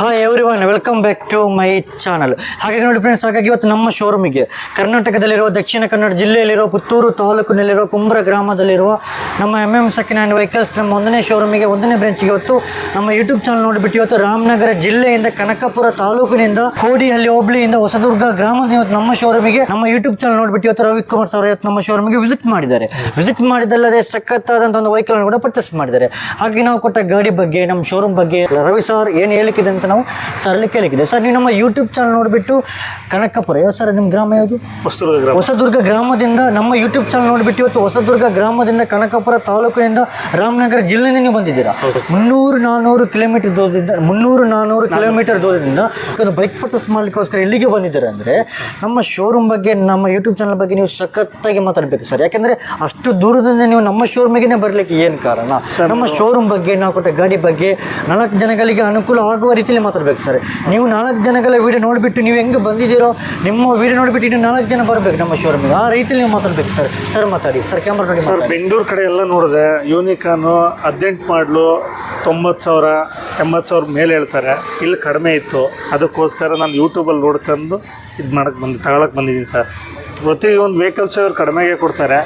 Hi everyone welcome back to my channel ಹಾಗಾಗಿ ನೋಡಿ friends ಹಾಗಾಗಿ ಇವತ್ತು ನಮ್ಮ ಶೋರೂಮಿಗೆ ಕರ್ನಾಟಕದಲ್ಲಿರುವ, ದಕ್ಷಿಣ ಕನ್ನಡ ಜಿಲ್ಲೆಯಲ್ಲಿರುವ, ಪುತ್ತೂರು ತಾಲೂಕಿನಲ್ಲಿರುವ, ಕುಂಬ್ರ ಗ್ರಾಮದಲ್ಲಿರುವ ನಮ್ಮ M M second hand vehicles ನಮ್ಮ ಒಂದನೇ ಶೋರೂಮಿಗೆ ಒಂದನೇ ಬ್ರಾಂಚ್ಗೆ ಇವತ್ತು ನಮ್ಮ ಯೂಟ್ಯೂಬ್ ಚಾನಲ್ ನೋಡಿಬಿಟ್ಟು ಇವತ್ತು ರಾಮನಗರ ಜಿಲ್ಲೆಯಿಂದ ಕನಕಪುರ ತಾಲೂಕಿನಿಂದ ಕೋಡಿಹಳ್ಳಿ, ಹೋಬಳಿಯಿಂದ ಹೊಸದುರ್ಗ ಗ್ರಾಮದ ಇವತ್ತು ನಮ್ಮ ಶೋರೂಮಿಗೆ ನಮ್ಮ ಯೂಟ್ಯೂಬ್ ಚಾನಲ್ ನೋಡಿಬಿಟ್ಟು ಇವತ್ತು ರವಿಕುಮಾರ್ ಸರ್ ಇವತ್ತು ನಮ್ಮ ಶೋರೂಮಿಗೆ ವಿಸಿಟ್ ಮಾಡಿದ್ದಾರೆ. ವಿಸಿಟ್ ಮಾಡಿದಲ್ಲದೆ ಸಖತ್ತಾದಂಥ ಒಂದು ವೆಹಿಕಲ್ ಕೂಡ ಪರ್ಚೇಸ್ ಮಾಡಿದ್ದಾರೆ. ಹಾಗೆ ನಾವು ಕೊಟ್ಟ ಗಾಡಿ ಬಗ್ಗೆ, ನಮ್ಮ ಶೋರೂಮ್ ಬಗ್ಗೆ, ರವಿ ಸರ್ ಏನು ಹೇಳಿಕ್ಕಿದೆ ಅಂತ ನಾವು ಸರಳಿಕೆ ಲಿಖಿದೆ ಸರ್ ನೀವು ನಮ್ಮ ಯೂಟ್ಯೂಬ್ ಚಾನಲ್ ನೋಡಿಬಿಟ್ಟು ಕನಕಪುರ ಯಾವ ಸರ್ ನಿಮ್ಮ ಗ್ರಾಮ ಯಾವುದು? ಹೊಸದುರ್ಗ ಗ್ರಾಮ. ಹೊಸದುರ್ಗ ಗ್ರಾಮದಿಂದ ನಮ್ಮ ಯೂಟ್ಯೂಬ್ ಚಾನಲ್ ನೋಡಿಬಿಟ್ಟು ಇವತ್ತು ಹೊಸದುರ್ಗ ಗ್ರಾಮದಿಂದ ಕನಕಪುರ ತಾಲೂಕಿನಿಂದ ರಾಮನಗರ ಜಿಲ್ಲೆಯಿಂದ ನೀವು ಬಂದಿದ್ದೀರಾ? ಮುನ್ನೂರು ನಾನ್ನೂರು ಕಿಲೋಮೀಟರ್ ದೂರದಿಂದ ಮುನ್ನೂರು ನಾನ್ನೂರು ಕಿಲೋಮೀಟರ್ ದೂರದಿಂದ ಒಂದು ಬೈಕ್ ಪರ್ಚೇಸ್ ಮಾಡಲಿಕ್ಕೋಸ್ಕರ ಇಲ್ಲಿಗೆ ಬಂದಿದ್ದೀರ ಅಂದರೆ ನಮ್ಮ ಶೋರೂಮ್ ಬಗ್ಗೆ ನಮ್ಮ ಯೂಟ್ಯೂಬ್ ಚಾನಲ್ ಬಗ್ಗೆ ನೀವು ಸಖತ್ತಾಗಿ ಮಾತಾಡಬೇಕು ಸರ್. ಯಾಕೆಂದರೆ ಅಷ್ಟು ದೂರದಿಂದ ನೀವು ನಮ್ಮ ಶೋರೂಮಿಗೆ ಬರಲಿಕ್ಕೆ ಏನು ಕಾರಣ? ನಮ್ಮ ಶೋರೂಮ್ ಬಗ್ಗೆ ನಾವು ಕೊಟ್ಟ ಗಾಡಿ ಬಗ್ಗೆ ನಾಲ್ಕು ಜನಗಳಿಗೆ ಅನುಕೂಲ ಆಗುವ ರೀತಿಯಲ್ಲಿ ಮಾತಾಡ್ಬೇಕು ಸರ್. ನೀವು ನಾಲ್ಕು ಜನಗಳ ವೀಡಿಯೋ ನೋಡಿಬಿಟ್ಟು ನೀವು ಹೆಂಗೆ ಬಂದಿದ್ದೀರೋ ನಿಮ್ಮ ವೀಡಿಯೋ ನೋಡಿಬಿಟ್ಟು ಇನ್ನು ನಾಲ್ಕು ಜನ ಬರಬೇಕು ನಮ್ಮ ಶೋರೂಮಿಗೆ ಆ ರೀತಿಯಲ್ಲಿ ನೀವು ಮಾತಾಡ್ಬೇಕು ಸರ್. ಸರ್ ಮಾತಾಡಿ. ಸರ್ ಕ್ಯಾಮ್ರಾ ನೋಡಿ ಸರ್ ಬೆಂಗಳೂರು ಕಡೆ ಎಲ್ಲ ನೋಡಿದೆ. ಯೂನಿಕಾನು ಹದಿನೆಂಟು ಮಾಡಲು ತೊಂಬತ್ತು ಸಾವಿರ ಎಂಬತ್ತು ಸಾವಿರ ಮೇಲೆ ಹೇಳ್ತಾರೆ. ಇಲ್ಲಿ ಕಡಿಮೆ ಇತ್ತು. ಅದಕ್ಕೋಸ್ಕರ ನಾನು ಯೂಟ್ಯೂಬಲ್ಲಿ ನೋಡ್ಕೊಂಡು ಇದು ಮಾಡೋಕ್ಕೆ ಬಂದು ತಗೊಳಕ್ಕೆ ಬಂದಿದ್ದೀನಿ ಸರ್. ಪ್ರತಿ ಒಂದು ವೆಹಿಕಲ್ಸ್ ಅವ್ರು ಕಡಿಮೆಗೆ ಕೊಡ್ತಾರೆ.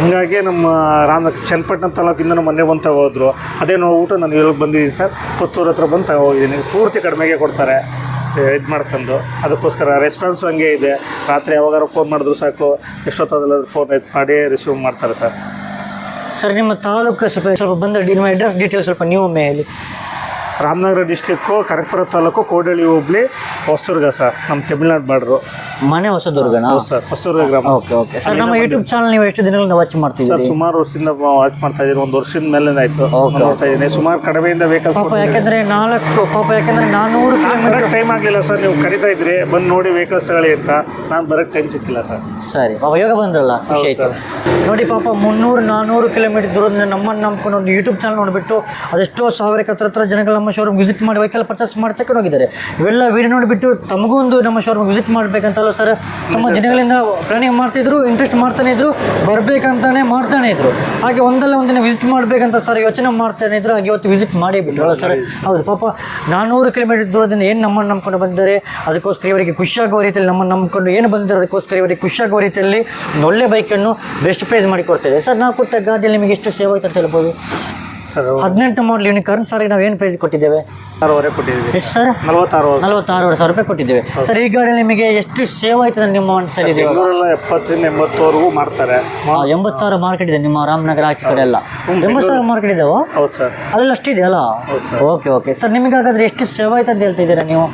ಹಾಗಾಗಿ ನಮ್ಮ ರಾಮ ಚನ್ನಪಟ್ಟಣ ತಾಲೂಕಿಂದ ನಮ್ಮ ಮನೆ ಬಂದು ತಗೋದ್ರು. ಅದೇ ನೋಡ್ಬಿಟ್ಟು ನಾನು ಇವಾಗ ಬಂದಿದ್ದೀನಿ ಸರ್? ಪುತ್ತೂರು ಹತ್ರ ಬಂದು ಹೋಗಿದ್ದೀನಿ ಪೂರ್ತಿ ಕಡಿಮೆಗೆ ಕೊಡ್ತಾರೆ. ಇದು ಮಾಡ್ಕೊಂಡು. ಅದಕ್ಕೋಸ್ಕರ ರೆಸ್ಪಾನ್ಸ್ ಹಂಗೆ ಇದೆ. ರಾತ್ರಿ ಯಾವಾಗಾರು ಫೋನ್ ಮಾಡಿದ್ರು ಸಾಕು. ಎಷ್ಟೊತ್ತಾದಲ್ಲ ಫೋನ್ ಎತ್ ಮಾಡಿ ರಿಸೀವ್ ಮಾಡ್ತಾರೆ ಸರ್. ಸರ್ ನಿಮ್ಮ ತಾಲೂಕು ಸ್ವಲ್ಪ ಸ್ವಲ್ಪ ಬಂದ ನಿಮ್ಮ ಅಡ್ರೆಸ್ ಡೀಟೇಲ್ಸ್ ಸ್ವಲ್ಪ ನೀವು ಒಮ್ಮೆ ಹೇಳಿ. ರಾಮನಗರ ಡಿಸ್ಟಿಕ್ಕು ಕರಕ್ಪುರ ತಾಲೂಕು ಕೋಡಳ್ಳಿ ಹೋಬಳಿ ಹೊಸದುರ್ಗ ಸರ್ ನಮ್ಮ ತಮಿಳ್ನಾಡು ಬಾರ್ಡ್ರು. ಮನೆ ಹೊಸದುರ್ಗ ಸರ್ ಹೊಸದುರ್ಗ ಗ್ರಾಮ. Okay okay. ಸರ್ ನಮ್ಮ ಯೂಟ್ಯೂಬ್ ಚಾನಲ್ ನೀವು ಎಷ್ಟು ದಿನಗಳಿಂದ ವಾಚ್ ಸರ್ ಮಾಡ್ತಿದ್ದೀರಿ ಸುಮಾರು ವರ್ಷದಿಂದ ವಾಚ್ ಮಾಡ್ತಾ ಇದ್ದೀನಿ ಒಂದು ವರ್ಷದ ಮೇಲೆ ಆಯ್ತು. Okay. ನೋಡ್ತಾ ಇದ್ದೀನಿ ಸುಮಾರು ಕಡಿಮೆಯಿಂದ ವೆಹಿಕಲ್ಸ್ ಪಾಪ ಯಾಕಂದ್ರೆ ನಾಲ್ಕು ಪಾಪ ಯಾಕಂದ್ರೆ ನಾನೂರು ಕಿಲೋಮೀಟರ್ ಟೈಮ್ ಆಗಲಿಲ್ಲ ಸರ್ ನೀವು ಕರಿತಾ ಇದ್ರಿ. ಬಂದು ನೋಡಿ ವೆಹಿಕಲ್ಸ್ ತಗೊಳ್ಳಿ ಅಂತ. ನಾನು ಬರೋಕ್ಕೆ ಟೈಮ್ ಸಿಕ್ಕಿಲ್ಲ ಸರ್. ಸರಿ ಪಾಪ ಯೋಗ ಬಂದ್ರಲ್ಲ ಖುಷಿ ಆಯ್ತು. ನೋಡಿ ಪಾಪ ಮುನ್ನೂರು ನಾನೂರು ಕಿಲೋಮೀಟರ್ ದೂರದಿಂದ ನಮ್ಮನ್ನು ನಂಬ್ಕೊಂಡು ಒಂದು ಯೂಟ್ಯೂಬ್ ಚಾನಲ್ ನೋಡಿಬಿಟ್ಟು ಅದೆಷ್ಟೋ ಸಾವಿರಕ್ಕೆ ಹತ್ರ ಹತ್ರ ಜನಗಳು ನಮ್ಮ ಶೋರೂಮ್ ವಿಸಿಟ್ ಮಾಡಿ ವೆಹಿಕಲ್ ಪರ್ಚೇಸ್ ಮಾಡಿ ತಗೊಂಡು ಹೋಗಿದ್ದಾರೆ. ಇವೆಲ್ಲ ವಿಡಿಯೋ ನೋಡಿಬಿಟ್ಟು ತಮಗೂ ಒಂದು ನಮ್ಮ ಶೋರೂಮ್ ವಿಸಿಟ್ ಮಾಡಬೇಕಂತಲ್ಲ ಸರ್ ತಮ್ಮ ದಿನಗಳಿಂದ ಪ್ಲಾನಿಂಗ್ ಮಾಡ್ತಿದ್ರು ಇಂಟ್ರೆಸ್ಟ್ ಮಾಡ್ತಾನೆ ಇದ್ರು ಬರಬೇಕಂತಾನೆ ಮಾಡ್ತಾನೆ ಇದ್ರು. ಹಾಗೆ ಒಂದಲ್ಲ ಒಂದಿನ ವಿಸಿಟ್ ಮಾಡಬೇಕಂತ ಸರ್ ಯೋಚನೆ ಮಾಡ್ತಾನೆ ಇದ್ರು ಹಾಗೆ ಇವತ್ತು ವಿಸಿಟ್ ಮಾಡೇ ಬಿಟ್ಟರು ಸರ್ ಹೌದು ಪಾಪ ನಾನ್ನೂರು ಕಿಲೋಮೀಟರ್ ದೂರದಿಂದ ಏನು ನಮ್ಮನ್ನು ನಂಬ್ಕೊಂಡು ಬಂದಿದ್ದಾರೆ ಅದಕ್ಕೋಸ್ಕರ ಇವರಿಗೆ ಖುಷಿಯಾಗುವ ರೀತಿಯಲ್ಲಿ ನಮ್ಮನ್ನು ನಂಬ್ಕೊಂಡು ಏನು ಬಂದಿದ್ದಾರೆ ಅದಕ್ಕೋಸ್ಕರ ಇವರಿಗೆ ಖುಷಿಯಾಗುವ ರೀತಿಯಲ್ಲಿ ಒಂದು ಒಳ್ಳೆ ಬೈಕನ್ನು ಬೆಸ್ಟ್ ಪ್ರೈಸ್ ಮಾಡಿ ಕೊಡ್ತೇವೆ ಸರ್ ನಾವು ಕೊಟ್ಟ ಗಾಡಿಯಲ್ಲಿ ನಿಮಗೆ ಎಷ್ಟು ಸೇವ್ ಆಯ್ತು ಅಂತ ಹೇಳ್ಬೋದು? ಹದಿನೆಂಟು ಮಾಡಲ್ ಯೂನಿಕಾರ್ನ್ ಸರ್ ನಾವು ಏನು ಪ್ರೈಸ್ ಕೊಟ್ಟಿದ್ದೇವೆ? ಆರೂವರೆ ಕೊಟ್ಟಿದ್ದೀವಿ. ಎಷ್ಟು ಸರ್ ನಲವತ್ತಾರು ನಲವತ್ತಾರು ಸಾವಿರ ರೂಪಾಯಿ ಕೊಟ್ಟಿದ್ದೇವೆ. ಸರ್ ಈ ಗಾಡಿಯಲ್ಲಿ ನಿಮಗೆ ಎಷ್ಟು ಸೇವ್ ಆಯ್ತದೆ ನಿಮ್ಮ ಮನಸ್ಸಲ್ಲಿ ಎಪ್ಪತ್ತರಿಂದ ಎಂಬತ್ತವರೆಗೂ ಮಾಡ್ತಾರೆ ಎಂಬತ್ತು ಸಾವಿರ ಮಾರ್ಕೆಟ್ ಇದೆ ನಿಮ್ಮ ರಾಮನಗರ ಆಚೆ ಕಡೆ ಎಲ್ಲ. ಎಂಬತ್ತು ಸಾವಿರ ಮಾರ್ಕೆಟ್ ಇದಾವೆ ಹೌದು ಸರ್ ಅಲ್ಲೆಲ್ಲ ಅಷ್ಟಿದೆ ಓಕೆ ಓಕೆ ಸರ್ ನಿಮಗೆ ಹಾಗಾದ್ರೆ ಎಷ್ಟು ಸೇವ್ ಆಯ್ತು ಅಂತ ಹೇಳ್ತಿದ್ದೀರಾ ನೀವು?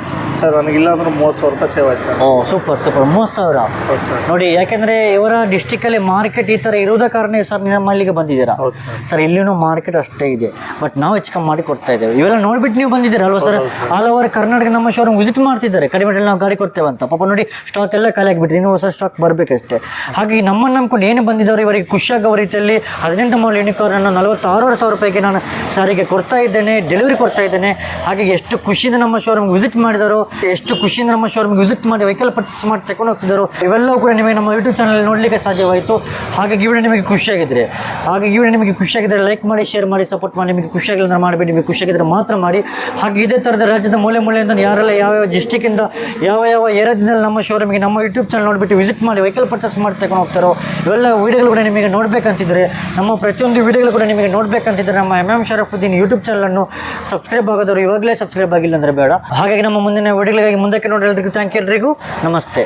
ಸರ್ ನನಗೆ ಅಂದ್ರೆ ಮೂವತ್ತು ಸಾವಿರ ರೂಪಾಯಿ ಸೇವ್ ಆಯ್ತು ಸರ್. ಓ ಸೂಪರ್ ಸೂಪರ್ ಮೂವತ್ತು ಸಾವಿರ? ಹೌದು ಸರ್. ನೋಡಿ ಯಾಕೆಂದ್ರೆ ಇವರ ಡಿಸ್ಟಿಕಲ್ಲಿ ಮಾರ್ಕೆಟ್ ಈ ಥರ ಇರೋದ ಕಾರಣ ಸರ್ ನಮ್ಮ ಅಲ್ಲಿಗೆ ಬಂದಿದ್ದೀರಾ? ಹೌದು ಸರ್. ಸರ್ ಇಲ್ಲಿನೂ ಮಾರ್ಕೆಟ್ ಅಷ್ಟೇ ಇದೆ. ಬಟ್ ನಾವು ಹೆಚ್ಚು ಕಮ್ಮಿ ಮಾಡಿ ಕೊಡ್ತಾ ಇದ್ದೇವೆ. ಇವೆಲ್ಲ ನೋಡ್ಬಿಟ್ಟು ನೀವು ಬಂದಿದ್ದೀರಾ ಅಲ್ವಾ ಸರ್. ಆಲ್ ಓವರ್ ಕರ್ನಾಟಕ ನಮ್ಮ ಶೋರೂಮ್ ವಿಸಿಟ್ ಮಾಡ್ತಿದ್ದಾರೆ. ಕಡಿಮೆ ರೇಟಲ್ಲಿ ನಾವು ಗಾಡಿ ಕೊಡ್ತೇವೆ ಅಂತ. ಪಾಪ ನೋಡಿ ಸ್ಟಾಕ್ ಎಲ್ಲ ಖಾಲಿ ಆಗಿಬಿಟ್ಟು ಇನ್ನೂ ಹೊಸ ಸ್ಟಾಕ್ ಬರಬೇಕಷ್ಟೇ. ಹಾಗೆ ನಮ್ಮನ್ನು ನಂಬ್ಕೊಂಡು ಏನು ಬಂದಿದ್ದಾರೆ ಇವರಿಗೆ ಖುಷಿಯಾಗುವ ರೀತಿಯಲ್ಲಿ ಹದಿನೆಂಟು ಮಾಲ್ ಯೂನಿಕಾರ್ನನ್ನು ನಲವತ್ತಾರೂವರೆ ಸಾವಿರ ರೂಪಾಯಿಗೆ ನಾನು ಸಾರಿಗೆ ಕೊಡ್ತಾ ಇದ್ದೇನೆ ಡೆಲಿವರಿ ಕೊಡ್ತಾ ಇದ್ದೇನೆ. ಹಾಗೆ ಎಷ್ಟು ಖುಷಿಯಿಂದ ನಮ್ಮ ಶೋರೂಮ್ ವಿಸಿಟ್ ಮಾಡಿದಾರೋ ಎಷ್ಟು ಖುಷಿಯಿಂದ ನಮ್ಮ ಶೋರೂಮ್ ವಿಸಿಟ್ ಮಾಡಿ ವೆಹಿಕಲ್ ಪರ್ಚೇಸ್ ಮಾಡಿ ತಗೊಂಡು ಹೋಗ್ತಿದ್ದರು. ಇವೆಲ್ಲವೂ ಕೂಡ ನಿಮಗೆ ನಮ್ಮ ಯೂಟ್ಯೂಬ್ ಚಾನಲ್ ನೋಡಲಿಕ್ಕೆ ಸಾಧ್ಯವಾಯಿತು. ಹಾಗಾಗಿ ವಿಡಿಯೋ ನಿಮಗೆ ಖುಷಿಯಾಗಿದ್ದರೆ ಹಾಗೆ ವಿಡಿಯೋ ನಿಮಗೆ ಖುಷಿಯಾಗಿದ್ದರೆ ಲೈಕ್ ಮಾಡಿ ಶೇರ್ ಮಾಡಿ ಸಪೋರ್ಟ್ ಮಾಡಿ. ನಿಮಗೆ ಖುಷಿಯಾಗಿಲ್ಲ ಮಾಡಬೇಡಿ, ನಿಮಗೆ ಖುಷಿಯಾಗಿದ್ದರೆ ಮಾತ್ರ ಮಾಡಿ. ಹಾಗೆ ಇದೇ ಥರದ ರಾಜ್ಯದ ಮೂಲೆ ಮೂಲೆಯಿಂದ ಯಾರೆಲ್ಲ ಯಾವ್ಯಾವ ಡಿಸ್ಟಿಕ್ಕಿಂದ ಯಾವ ಯಾವ ಏರಿಯಾದಿಂದ ನಮ್ಮ ಶೋರೂಮಿಗೆ ನಮ್ಮ ಯೂಟ್ಯೂಬ್ ಚಾನಲ್ ನೋಡಿಬಿಟ್ಟು ವಿಸಿಟ್ ಮಾಡಿ ವೆಹಿಕಲ್ ಪರ್ಚೇಸ್ ಮಾಡಿ ತಗೊಂಡು ಹೋಗ್ತಾರೋ, ಇವೆಲ್ಲ ವೀಡಿಯೋಗಳು ಕೂಡ ನಿಮಗೆ ನೋಡಬೇಕಂತಿದ್ರೆ, ನಮ್ಮ ಪ್ರತಿಯೊಂದು ವೀಡಿಯೋಗಳು ಕೂಡ ನಿಮಗೆ ನೋಡಬೇಕಂತಿದ್ರೆ ನಮ್ಮ ಎಂ ಎಂ ಶರಫುದ್ದೀನ್ ಯೂಟ್ಯೂಬ್ ಚಾನಲನ್ನು ಸಬ್ಸ್ಕ್ರೈಬ್ ಆಗೋದವರು ಇವಾಗಲೇ ಸಬ್ಸ್ಕ್ರೈಬ್ ಆಗಿಲ್ಲ ಅಂದರೆ ಬೇಡ. ಹಾಗಾಗಿ ನಮ್ಮ ಮುಂದಿನ ವಿಡಿಯೋಗಳಿಗಾಗಿ ಮುಂದಕ್ಕೆ ನೋಡಿರೋದಕ್ಕೆ ಥ್ಯಾಂಕ್ ಎಲ್ರಿಗೂ. ನಮಸ್ತೆ.